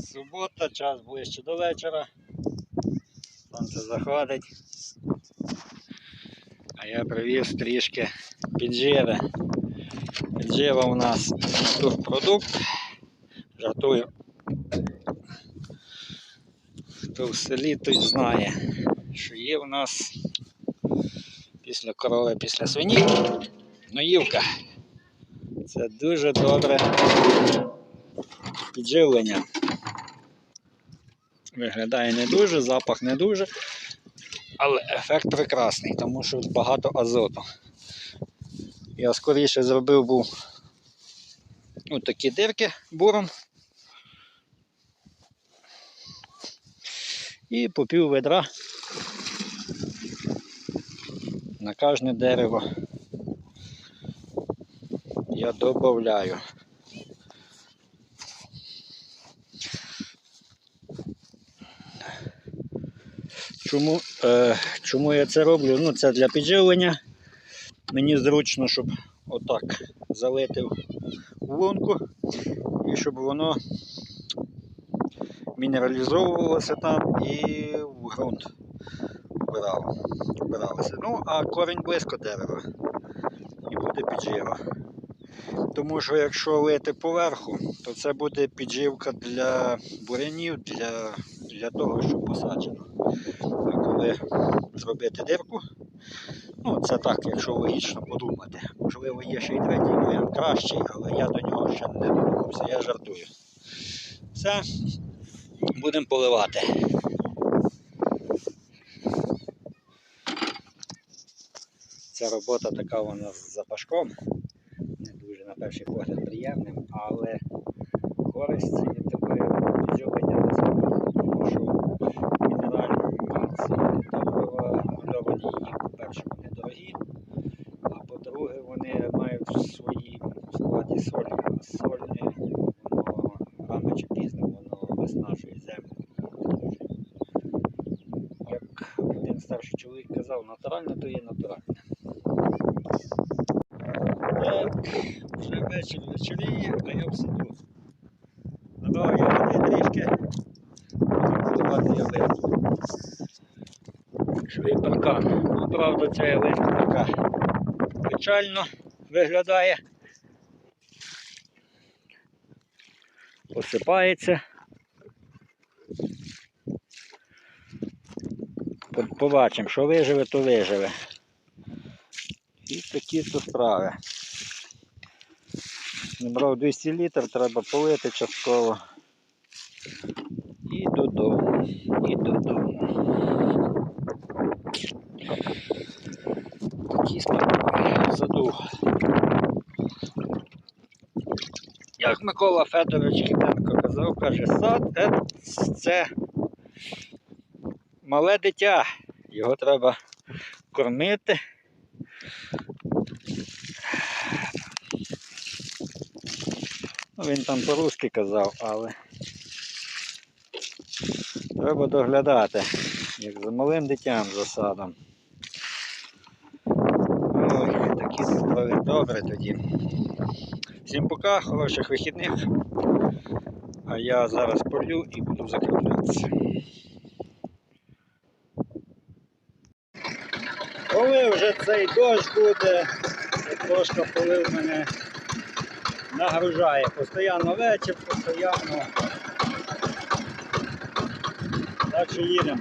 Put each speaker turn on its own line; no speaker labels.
Субота, час ближче до вечора. Сонце заходить. А я привіз трішки підживи. Піджива у нас турпродукт. Жартую. Хто в селі, той знає, що є у нас після корови, після свині ноївка. Це дуже добре підживлення. Виглядає не дуже, запах не дуже, але ефект прекрасний, тому що багато азоту. Я скоріше зробив був ну, такі дирки буром. І по пів ведра на кожне дерево я додаю. Чому, е, чому я це роблю? Ну, це для підживлення. Мені зручно, щоб отак залити в лунку і щоб воно мінералізовувалося там і в ґрунт вбиралося. Ну, а корінь близько дерева і буде піджива. Тому що якщо лити поверху, то це буде підживка для бурянів, для, для того, що посаджено. Коли зробити дирку, ну це так, якщо логічно подумати. Можливо, є ще й третій варіант кращий, але я до нього ще не додумався, я жартую. Все, будемо поливати. Ця робота така вона з запашком. Не дуже на перший погляд приємним, але користь від А соль воно рано чи пізно воно виснажує землю. Як один старший чоловік казав, натуральне то є натуральне. Так, вже вечір вечоріє, а я в саду. Набрав я води трішки, будемо ялинку. Швий. Ну, правда, ця ялинка така печально виглядає. Посипається. Побачимо, що виживе, то виживе. І такі то справи. Набрав 200 літрів, треба полити частково. І додому. І додому. Такі справи в саду. Як Микола Федорович Кипенко казав, каже, сад це мале дитя. Його треба кормити. Ну, він там по-русски казав, але треба доглядати, як за малим дитям за садом. Ой, такі справи добре тоді. Всім пока, хороших вихідних. А я зараз полю і буду закріплятися. Коли вже цей дощ буде, трошки полив мене нагружає. Постоянно вечір, постоянно. Так що їдемо.